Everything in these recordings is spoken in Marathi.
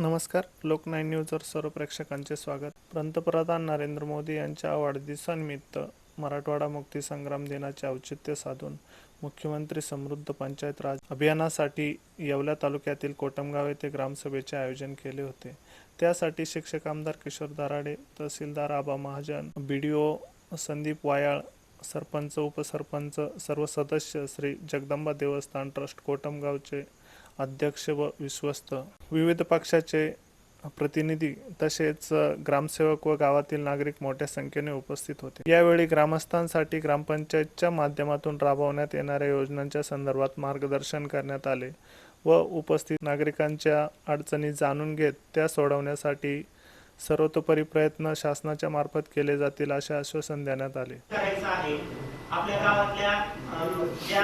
नमस्कार लोक नाईन न्यूजवर सर्व प्रेक्षकांचे स्वागत. पंतप्रधान नरेंद्र मोदी यांच्या वाढदिवसानिमित्त मराठवाडा मुक्ती संग्राम दिनाचे औचित्य साधून मुख्यमंत्री समृद्ध पंचायत राज अभियानासाठी येवला तालुक्यातील कोटमगाव येथे ग्रामसभेचे आयोजन केले होते. त्यासाठी शिक्षक आमदार किशोर दराडे तहसीलदार Aba Mahajan B D O Sandeep Wayal sarpanch उपसरपंच सर्व सदस्य श्री जगदंबा देवस्थान ट्रस्ट कोटमगावचे अध्यक्ष व विश्वस्त. विविध पक्षाचे प्रतिनिधी तसेच ग्रामसेवक व गावातील नागरिक मोठ्या संख्येने उपस्थित होते. यावेळी ग्रामस्थांसाठी ग्रामपंचायतच्या माध्यमातून राबवण्यात येणाऱ्या योजनांच्या संदर्भात मार्गदर्शन करण्यात आले व उपस्थित नागरिकांच्या अडचणी जाणून घेत त्या सोडवण्यासाठी सर्वतोपरी प्रयत्न शासनाच्या मार्फत केले जातील असे आश्वासन देण्यात आले. करायचं आहे. आपल्या गावातल्या अ, ज्या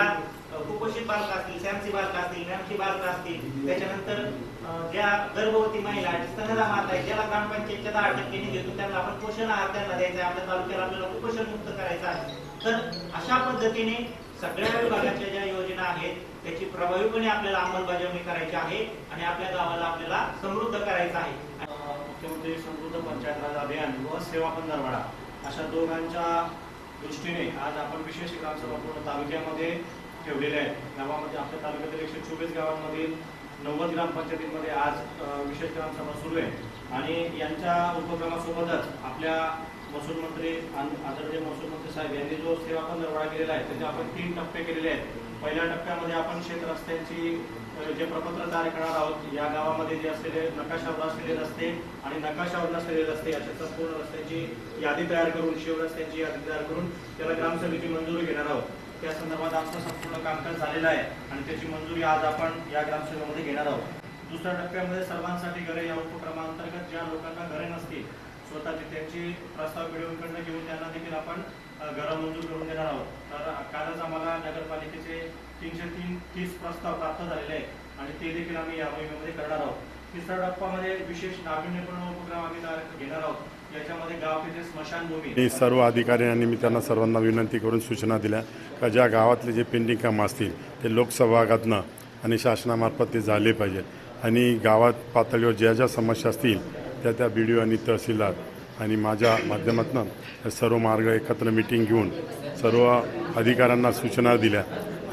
कुपोषित बालक असतील सॅमची बालक असतील मॅमची बालक असतील त्याच्यानंतर अ, ज्या गर्भवती महिला आहेत स्तनदा माता आहेत ज्याला ग्रामपंचायतच्या दहा टक्के निधी देतो त्यांना आपण पोषण आहार त्यांना द्यायचा आहे. आपल्या तालुक्याला आपल्याला कुपोषण मुक्त करायचं आहे. तर अशा पद्धतीने सगळ्या विभागाच्या ज्या योजना आहेत त्याची प्रभावीपणे आपल्याला अंमलबजावणी करायची आहे आणि आपल्या गावाला आपल्याला समृद्ध करायचं आहे. मुख्यमंत्री समृद्ध पंचायत राज अभियान व सेवा पंधरवाडा अशा दोघांच्या दृष्टीने आज आपण विशेष ग्रामसभा पूर्ण तालुक्यामध्ये ठेवलेल्या आहेत. गावामध्ये आपल्या तालुक्यातील एकशे चोवीस गावांमधील नव्वद ग्रामपंचायतीमध्ये आज विशेष ग्रामसभा सुरू आहे. आणि यांच्या उपक्रमासोबतच आपल्या महसूल मंत्री आदरणीय महसूल मंत्री साहेब यांनी जो सेवा पंधरवाडा केलेला आहे त्याचे आपण तीन टप्पे केलेले आहेत. पहिल्या टप्प्यामध्ये आपण शेत रस्त्यांची जे प्रपत्र तयार करणार आहोत या गावामध्ये जे असलेले नकाशावर असलेले रस्ते आणि नकाशावर नसलेले रस्ते अशा संपूर्ण रस्त्यांची यादी तयार करून शिव रस्त्यांची यादी तयार करून त्याला ग्रामसभेची मंजुरी घेणार आहोत. त्या संदर्भात आमचं संपूर्ण कामकाज झालेलं आहे आणि त्याची मंजुरी आज आपण या ग्रामसभेमध्ये घेणार आहोत. दुसऱ्या टप्प्यामध्ये सर्वांसाठी घरे या उपक्रमाअंतर्गत ज्या लोकांना घरे नसतील स्वतःची त्यांची प्रस्ताव पिढीकडनं घेऊन त्यांना देखील आपण घरं मंजूर करून देणार आहोत. तर कालच आम्हाला नगरपालिकेचे तीनशे तीन तीस प्रस्ताव प्राप्त झालेले आहेत आणि ते देखील आम्ही या मोहिमेमध्ये करणार आहोत. तिसऱ्या टप्प्यामध्ये विशेष नाविन्यपूर्ण उपक्रम आम्ही घेणार आहोत. याच्यामध्ये गाव तिथे स्मशानभूमी. मी सर्व अधिकाऱ्यांनी मी त्यांना सर्वांना विनंती करून सूचना दिल्या का ज्या गावातले जे पेंडिंग कामं असतील ते लोकसहभागातनं आणि शासनामार्फत ते झाले पाहिजेत. आणि गावात पातळीवर ज्या ज्या समस्या असतील त्या त्या बी डी ओ आणि तहसीलदार आणि माझ्या माध्यमातून सर्व मार्ग एकत्र मिटिंग घेऊन सर्व अधिकाऱ्यांना सूचना दिल्या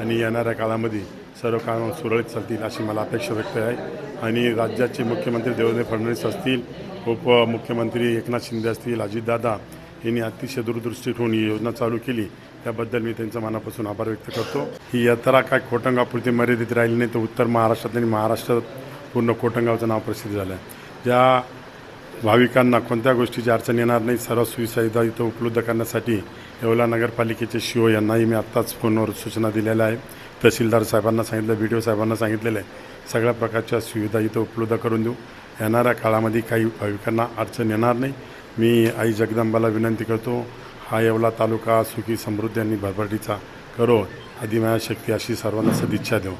आणि येणाऱ्या काळामध्ये सर्व कामं सुरळीत चालतील अशी मला अपेक्षा व्यक्त आहे. आणि राज्याचे मुख्यमंत्री देवेंद्र फडणवीस असतील उपमुख्यमंत्री एकनाथ शिंदे असतील अजितदादा यांनी अतिशय दूरदृष्टी ठेवून ही योजना चालू केली. त्याबद्दल मी त्यांचा मनापासून आभार व्यक्त करतो. ही यात्रा काय कोटंगापुरती मर्यादित राहिली नाही तर उत्तर महाराष्ट्रात आणि महाराष्ट्रात पूर्ण कोटंगावचं नाव प्रसिद्ध झालं आहे ज्या भाविकांना कोणत्या गोष्टीची अडचण येणार नाही सर्व सुविधा इथं उपलब्ध करण्यासाठी येवला नगरपालिकेचे शिओ यांनाही मी आत्ताच फोनवर सूचना दिलेल्या आहे तहसीलदार साहेबांना सांगितलं बी डी ओ साहेबांना सांगितलेलं आहे. सगळ्या प्रकारच्या सुविधा इथं उपलब्ध करून देऊ. येणाऱ्या काळामध्ये काही भाविकांना अडचण येणार नाही. मी आई जगदंबाला विनंती करतो हा येवला तालुका सुखी समृद्धी आणि भरभराटीचा करो आदिमाया शक्ती अशी सर्वांना सदिच्छा देऊ.